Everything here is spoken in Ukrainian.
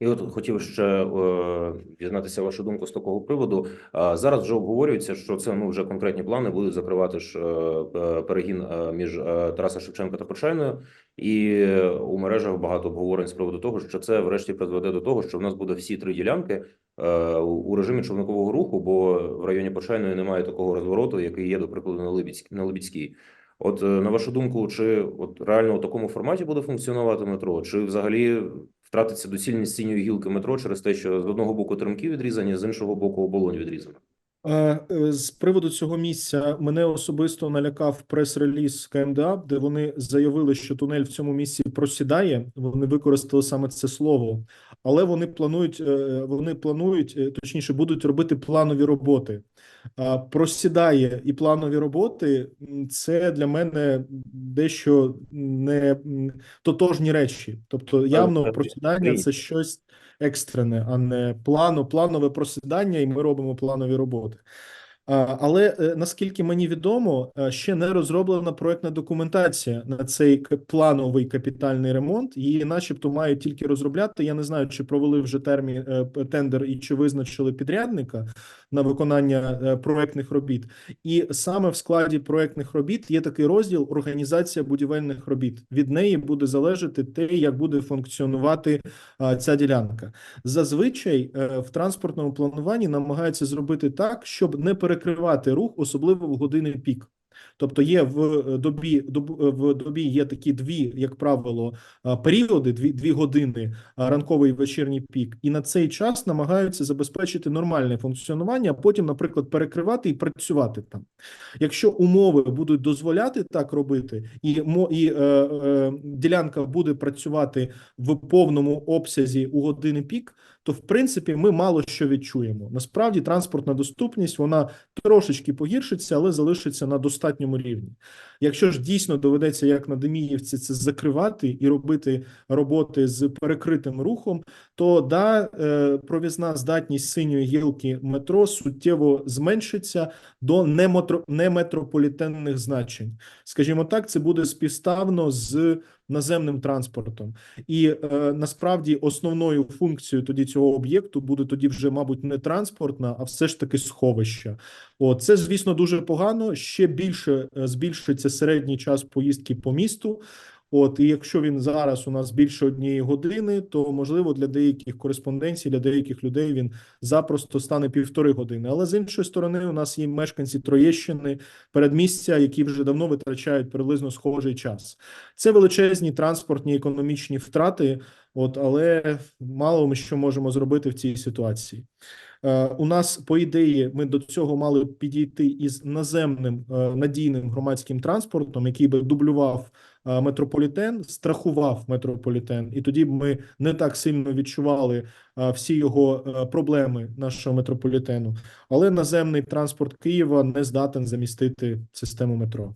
І от хотів ще е, дізнатися вашу думку з такого приводу. Зараз вже обговорюється, що це ну вже конкретні плани будуть закривати ж е, е, перегін між Тараса Шевченка та Почайною, і у мережах багато обговорень з приводу того, що це врешті призведе до того, що в нас буде всі три ділянки у режимі човникового руху, бо в районі Почайної немає такого розвороту, який є, до прикладу, на Либідській на Либідській. От на вашу думку, чи от реально у такому форматі буде функціонувати метро, чи взагалі втратиться доцільність синьої гілки метро через те, що з одного боку теремки відрізані, з іншого боку оболонь відрізана? Е, е, З приводу цього місця мене особисто налякав прес-реліз КМДА, де вони заявили, що тунель в цьому місці просідає. Вони використали саме це слово, але вони планують, е, вони планують, е, точніше, будуть робити планові роботи. Просідає і планові роботи це для мене дещо не тотожні речі. Тобто, явно просідання це щось екстрене, а не плану, планове просідання, і ми робимо планові роботи. Але е, наскільки мені відомо, е, ще не розроблена проектна документація на цей плановий капітальний ремонт. Її, начебто, мають тільки розробляти. Я не знаю, чи провели вже термін е, тендер і чи визначили підрядника на виконання е, проектних робіт. І саме в складі проектних робіт є такий розділ організація будівельних робіт. Від неї буде залежати те, як буде функціонувати ця ділянка. Зазвичай е, в транспортному плануванні намагаються зробити так, щоб не перекривати рух, особливо в години пік. Тобто є в е, добі е, в добі є такі дві, як правило, періоди, дві, дві години ранковий і вечірній пік, і на цей час намагаються забезпечити нормальне функціонування, а потім, наприклад, перекривати і працювати там. Якщо умови будуть дозволяти так робити, і і е, е, ділянка буде працювати в повному обсязі у години пік, то в принципі ми мало що відчуємо. Насправді транспортна доступність вона трошечки погіршиться, але залишиться на достатньому рівні. Якщо ж дійсно доведеться, як на Деміївці, це закривати і робити роботи з перекритим рухом, то да, е, провізна здатність синьої гілки метро суттєво зменшиться до неметро, неметрополітенних значень. Скажімо так, це буде співставно з наземним транспортом. І е, насправді основною функцією тоді цього об'єкту буде тоді вже, мабуть, не транспортна, а все ж таки сховище. От це, звісно, дуже погано. Ще більше е, збільшиться середній час поїздки по місту. От, і якщо він зараз у нас більше однієї години, то можливо для деяких кореспонденцій, для деяких людей він запросто стане півтори години. Але з іншої сторони, у нас є мешканці Троєщини, передмістя, які вже давно витрачають приблизно схожий час. Це величезні транспортні економічні втрати. От, але мало ми що можемо зробити в цій ситуації. Е, У нас, по ідеї, ми до цього мали підійти із наземним е, надійним громадським транспортом, який би дублював е, метрополітен, страхував метрополітен, і тоді б ми не так сильно відчували всі його проблеми нашого метрополітену. Але наземний транспорт Києва не здатен замістити систему метро.